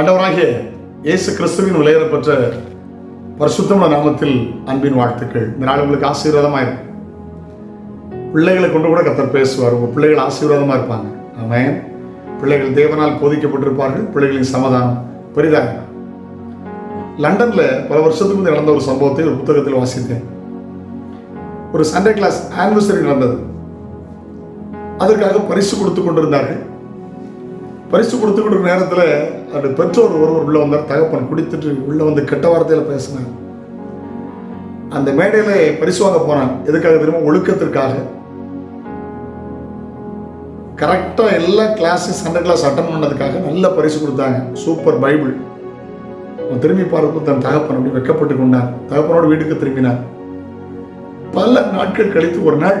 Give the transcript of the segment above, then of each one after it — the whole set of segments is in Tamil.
ஆண்டவராகிய இயேசு கிறிஸ்துவின் விளையாடப்பட்ட பரிசுத்தமான நாமத்தில் அன்பின் வாழ்த்துக்கள். இந்த நாள் உங்களுக்கு ஆசீர்வாதமாக இருக்கும். பிள்ளைகளை கொண்டு கூட கத்தர் பேசுவார். உங்கள் பிள்ளைகள் ஆசீர்வாதமாக இருப்பாங்க. ஆமாம் பிள்ளைகள் தேவனால் போதிக்கப்பட்டிருப்பார்கள். பிள்ளைகளின் சமாதானம் பெரிதாக லண்டனில் லண்டன்ல பல வருஷத்துக்கு முந்தைய நடந்த ஒரு சம்பவத்தை ஒரு புத்தகத்தில் வாசித்தேன். ஒரு சண்டே கிளாஸ் ஆனிவர்சரி நடந்தது. அதற்காக பரிசு கொடுத்து கொண்டிருந்தார்கள். பரிசு கொடுத்து கொண்டிருக்கிற நேரத்தில் அந்த பெற்றோர் ஒருவர் உள்ள வந்தார் தகப்பன் குடித்துட்டு உள்ள வந்து கெட்ட வார்த்தையில் பேசினார். அந்த மேடையில பரிசு வாங்க போனான். எதுக்காக தெரியுமா? ஒழுக்கத்திற்காக. கரெக்டாக எல்லா கிளாஸஸ் சண்டே கிளாஸ் அட்டன் பண்ணதுக்காக நல்ல பரிசு கொடுத்தாங்க. சூப்பர் பைபிள். அவன் திரும்பி பார்க்கும் தன் தகப்பன் அப்படி வெக்கப்பட்டு கொண்டார் தகப்பனோட வீட்டுக்கு திரும்பினார். பல நாட்கள் கழித்து ஒரு நாள்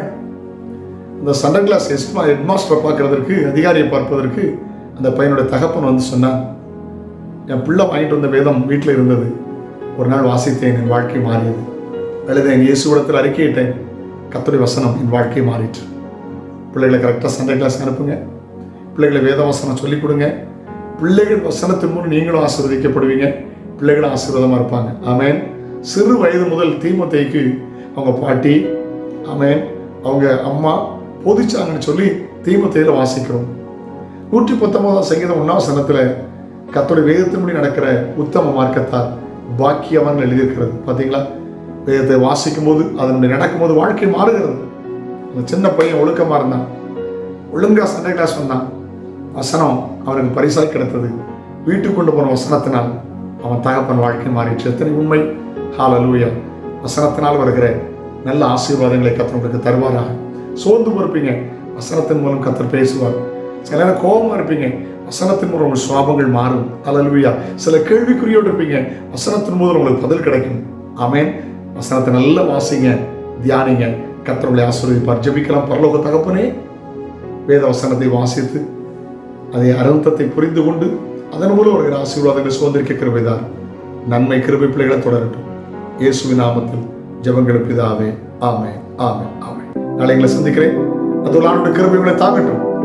இந்த சண்டர் கிளாஸ் ஹெஸ்மா ஹெட்மாஸ்டரை பார்க்கறதற்கு அதிகாரியை பார்ப்பதற்கு அந்த பையனோட தகப்பன் வந்து சொன்னான் என் பிள்ளை வாங்கிட்டு வந்த வேதம் வீட்டில் இருந்தது. ஒரு நாள் வாசித்தேன் என் வாழ்க்கை மாறியது. எழுதேன் இயேசுவிடத்தில் அறிக்கையிட்டேன் கத்துடைய வசனம் என் வாழ்க்கை மாறிட்டு பிள்ளைகளை கரெக்டாக சண்டே கிளாஸ் அனுப்புங்க. பிள்ளைகளை வேத வசனம் சொல்லிக் கொடுங்க. பிள்ளைகள் வசனத்தின் மூலம் நீங்களும் ஆசீர்வதிக்கப்படுவீங்க. பிள்ளைகளும் ஆசீர்வாதமாக இருப்பாங்க. ஆமேன் சிறு வயது முதல் தீமத்தைக்கு அவங்க பாட்டி ஆமேன் அவங்க அம்மா போதிச்சாங்கன்னு சொல்லி தீமத்தையில் வாசிக்கிறோம். நூற்றி பத்தொன்பதாம் சங்கீதம் ஒன்றாம் சனத்தில் கத்தோடைய வேதத்தின்படி நடக்கிற உத்தம மார்க்கத்தால் பாக்கியவன் எழுதியிருக்கிறது. பார்த்தீங்களா? வேதத்தை வாசிக்கும் போது அதனுடைய நடக்கும்போது வாழ்க்கை மாறுகிறது. அந்த சின்ன பையன் ஒழுக்கமாக இருந்தான். ஒழுங்கா சண்டே கிளாஸ் வந்தான். வசனம் அவனுக்கு பரிசாக கிடைத்தது. வீட்டுக்கு கொண்டு போன வசனத்தினால் அவன் தகப்பன் வாழ்க்கை மாறிடுச்சு. எத்தனை உண்மை? ஹாலலூயா வசனத்தினால் வருகிற நல்ல ஆசீர்வாதங்களை கத்தர் தருவாராக. சோர்ந்து பொறுப்பீங்க வசனத்தின் மூலம் கத்தர் பேசுவார். சில நேரம் கோபமாக இருப்பீங்க. வசனத்தின் மூலம் உங்கள் சுவாபங்கள் மாறும். ஹalleluya. சில கேள்விக்குறியோடு இருப்பீங்க. வசனத்தின் மூலம் உங்களுக்கு பதில் கிடைக்கும். ஆமேன். வசனத்தை நல்லா வாசிங்க. தியானிங்க. கத்தர்களை ஆசீர்வதிப்பார். ஜெபிக்கலாம். பரலோக தகப்பனே வேத வசனத்தை வாசித்து அதை அருந்தத்தை புரிந்து கொண்டு அதன் மூலம் அவர்கள் ஆசீர்வாதங்களை சுதந்திரிக்க கிருபைதான் நன்மை கிருபை பிள்ளைகளை தொடரட்டும். இயேசுவின் நாமத்தில் ஜபங்கள் பிதாவே. ஆமே ஆமே ஆமே நாளை எங்களை சந்திக்கிறேன். அது ஆண்டோட கிருபை உங்களை தாங்கட்டும்.